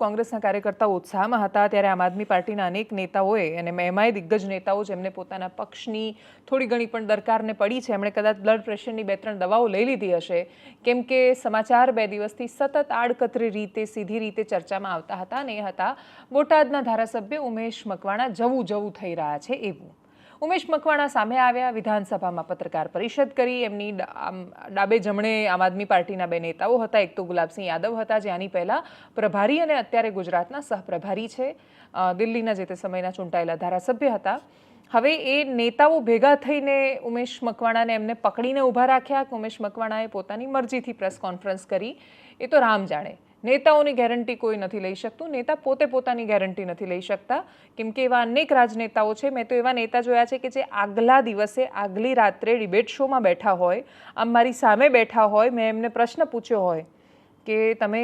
કોંગ્રેસના કાર્યકર્તાઓ ઉત્સાહમાં હતા ત્યારે આમ આદમી પાર્ટીના અનેક નેતાઓએ અને એમાંય દિગ્ગજ નેતાઓ જેમને પોતાના પક્ષની થોડી ઘણી પણ દરકારને પડી છે, એમણે કદાચ બ્લડ પ્રેશરની બે ત્રણ દવાઓ લઈ લીધી હશે. કેમ કે સમાચાર બે દિવસથી સતત આડકતરી રીતે, સીધી રીતે ચર્ચામાં આવતા હતા અને એ હતા બોટાદના ધારાસભ્ય ઉમેશ મકવાણા, જવું જવું થઈ રહ્યા છે એવું. ઉમેશ મકવાણા સામે આવ્યા, વિધાનસભામાં પત્રકાર પરિષદ કરી. એમની ડાબે જમણે આમ આદમી પાર્ટીના બે નેતાઓ હતા. એક તો ગુલાબસિંહ યાદવ હતા, જે આની પહેલાં પ્રભારી અને અત્યારે ગુજરાતના સહપ્રભારી છે. દિલ્હીના જે તે સમયના ચૂંટાયેલા ધારાસભ્ય હતા. હવે એ નેતાઓ ભેગા થઈને ઉમેશ મકવાણાને એમને પકડીને ઊભા રાખ્યા. કે ઉમેશ મકવાણાએ પોતાની મરજીથી પ્રેસ કોન્ફરન્સ કરી. એ તો રામ જાણે. નેતાઓની ગેરંટી કોઈ નથી લઈ શકતું. નેતા પોતે પોતાની ગેરંટી નથી લઈ શકતા. કેમ કે એવા અનેક રાજનેતાઓ છે. મેં તો એવા નેતા જોયા છે કે જે આગલા દિવસે, આગલી રાત્રે ડિબેટ શોમાં બેઠા હોય, આમ મારી સામે બેઠા હોય, મેં એમને પ્રશ્ન પૂછ્યો હોય કે તમે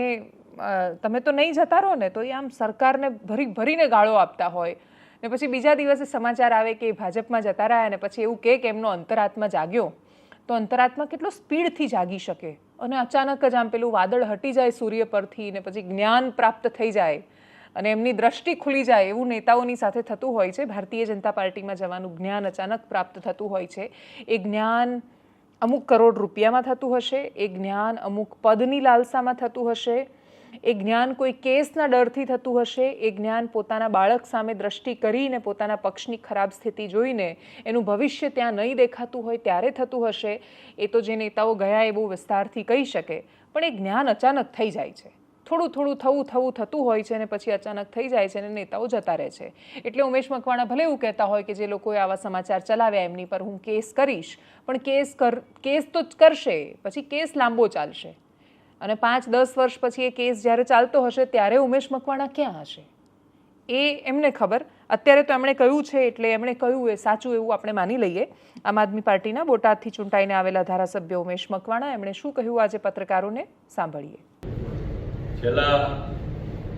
તમે તો નહીં જતા રહો ને, તો એ આમ સરકારને ભરી, ભરીને ગાળો આપતા હોય. ને પછી બીજા દિવસે સમાચાર આવે કે એ ભાજપમાં જતા રહ્યા અને પછી એવું કે એમનો અંતરાત્મા જાગ્યો. તો અંતરાત્મા કેટલો સ્પીડથી જાગી શકે? અને અચાનક જ આમ પેલું વાદળ હટી જાય સૂર્ય પરથી ને પછી જ્ઞાન પ્રાપ્ત થઈ જાય અને એમની દ્રષ્ટિ ખુલી જાય એવું નેતાઓની સાથે થતું હોય છે. ભારતીય જનતા પાર્ટીમાં જવાનું જ્ઞાન અચાનક પ્રાપ્ત થતું હોય છે. એ જ્ઞાન અમુક કરોડ રૂપિયામાં થતું હશે, એ જ્ઞાન અમુક પદની લાલસામાં થતું હશે એ જ્ઞાન કોઈ કેસના ડરથી થતું હશે? એ જ્ઞાન પોતાના બાળક સામે દ્રષ્ટિ કરીને પોતાના પક્ષની ખરાબ સ્થિતિ જોઈને એનું ભવિષ્ય ત્યાં નહીં દેખાતું હોય ત્યારે થતું હશે? એ તો જે નેતાઓ ગયા એ વિસ્તારથી કહી શકે, પણ એ જ્ઞાન અચાનક થઈ જાય છે. થોડું થોડું થવું થવું થતું હોય છે અને પછી અચાનક થઈ જાય છે અને નેતાઓ જતા રહે છે. એટલે ઉમેશ મકવાણા ભલે એવું કહેતા હોય કે જે લોકોએ આવા સમાચાર ચલાવ્યા એમની પર હું કેસ કરીશ, પણ કેસ કર, કેસ તો કરશે, પછી કેસ લાંબો ચાલશે. અને પાંચ, દસ વર્ષ પછી એ કેસ જ્યારે ચાલતો હશે, ત્યારે ઉમેશ મકવાણા ક્યાં હશે? એ એમને ખબર. અત્યારે તો એમણે કહ્યું છે, એટલે એમણે કહ્યું એ સાચું એવું આપણે માની લઈએ. આમ આદમી પાર્ટીના બોટાદથી ચૂંટાઈને આવેલા ધારાસભ્ય ઉમેશ મકવાણા, એમણે શું કહ્યું આજે પત્રકારોને? સાંભળીએ. છેલ્લા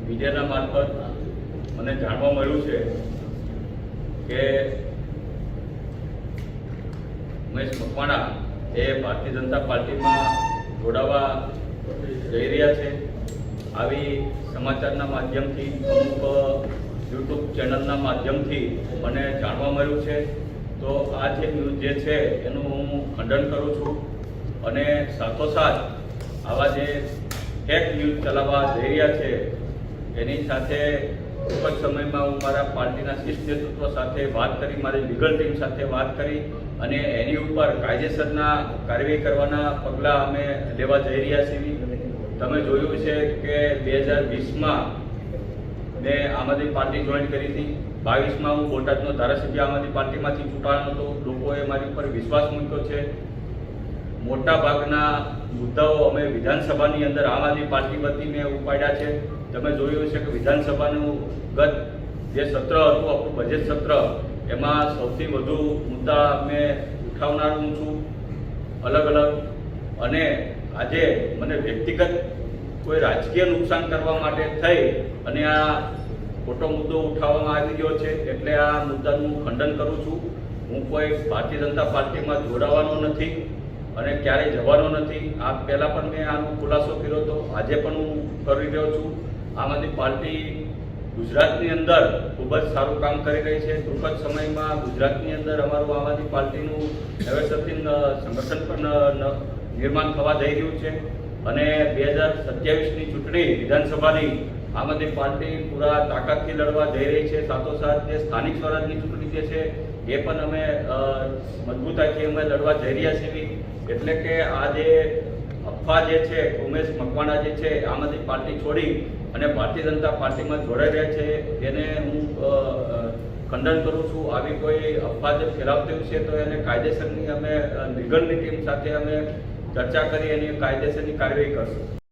મીડિયાના મારફત મને જાણવા મળ્યું છે કે ઉમેશ મકવાણા એ ભારતીય જનતા પાર્ટીમાં જોડાવા જઈ રહ્યા છે. આવી સમાચારના માધ્યમથી અમુક યુટ્યુબ ચેનલના માધ્યમથી મને જાણવા મળ્યું છે. તો આ જે ન્યૂઝ જે છે, એનું હું ખંડન કરું છું. અને સાથોસાથ આવા જે ફેક ન્યૂઝ ચલાવવા જઈ રહ્યા છે, એની સાથે ટૂંક સમયમાં હું મારા પાર્ટીના શિષ્ટ નેતૃત્વ સાથે વાત કરી, મારી લીગલ ટીમ સાથે વાત કરી અને એની ઉપર કાયદેસરના કાર્યવાહી કરવાના પગલાં અમે લેવા જઈ રહ્યા છીએ. તમે જોયું છે કે બે હજાર વીસમાં મેં આમ આદમી પાર્ટી જોઈન કરી હતી. બાવીસમાં હું બોટાદનો ધારાસભ્ય આમ આદમી પાર્ટીમાંથી ચૂંટાયો હતો. લોકોએ મારી ઉપર વિશ્વાસ મૂક્યો છે. મોટા ભાગના મુદ્દાઓ અમે વિધાનસભાની અંદર આમ આદમી પાર્ટી વતી મેં ઉપાડ્યા છે. તમે જોયું છે કે વિધાનસભાનું ગત જે સત્ર હતું, આપણું બજેટ સત્ર, એમાં સૌથી વધુ મુદ્દા મેં ઉઠાવનાર છું. અલગ અલગ. અને આજે મને વ્યક્તિગત કોઈ રાજકીય નુકસાન કરવા માટે થઈ અને આ ખોટો મુદ્દો ઉઠાવવામાં આવી રહ્યો છે, એટલે આ મુદ્દાનું ખંડન કરું છું. હું કોઈ ભારતીય જનતા પાર્ટીમાં જોડાવાનો નથી. અને ક્યારેય જવાનો નથી. આ પહેલાં પણ મેં આનો ખુલાસો કર્યો હતો. આજે પણ હું કરી રહ્યો છું. આમ આદમી પાર્ટી ગુજરાતની અંદર ખૂબ જ સારું કામ કરી રહી છે. ટૂંક જ સમયમાં ગુજરાતની અંદર અમારું આમ આદમી પાર્ટીનું નવેસરથી સંગઠન પણ નિર્માણ થવા જઈ રહ્યું છે. અને બે હજાર સત્યાવીસની ચૂંટણી વિધાનસભાની આમ આદમી પાર્ટી પૂરા તાકાતથી લડવા જઈ રહી છે. સાથોસાથ જે સ્થાનિક સ્વરાજની ચૂંટણી જે છે, એ પણ અમે મજબૂતાઈથી અમે લડવા જઈ રહ્યા છીએ. એટલે કે આ જે અફવા જે છે, ઉમેશ મકવાણા જે છે, આમ આદમી પાર્ટી છોડી અને ભારતીય જનતા પાર્ટીમાં જોડાઈ રહ્યા છે, એને હું ખંડન કરું છું. આવી કોઈ અફવા જે ફેલાવતી છે, તો એને કાયદેસરની અમે નિગમની ટીમ સાથે અમે ચર્ચા કરી એની કાયદેસરની કાર્યવાહી કરશું.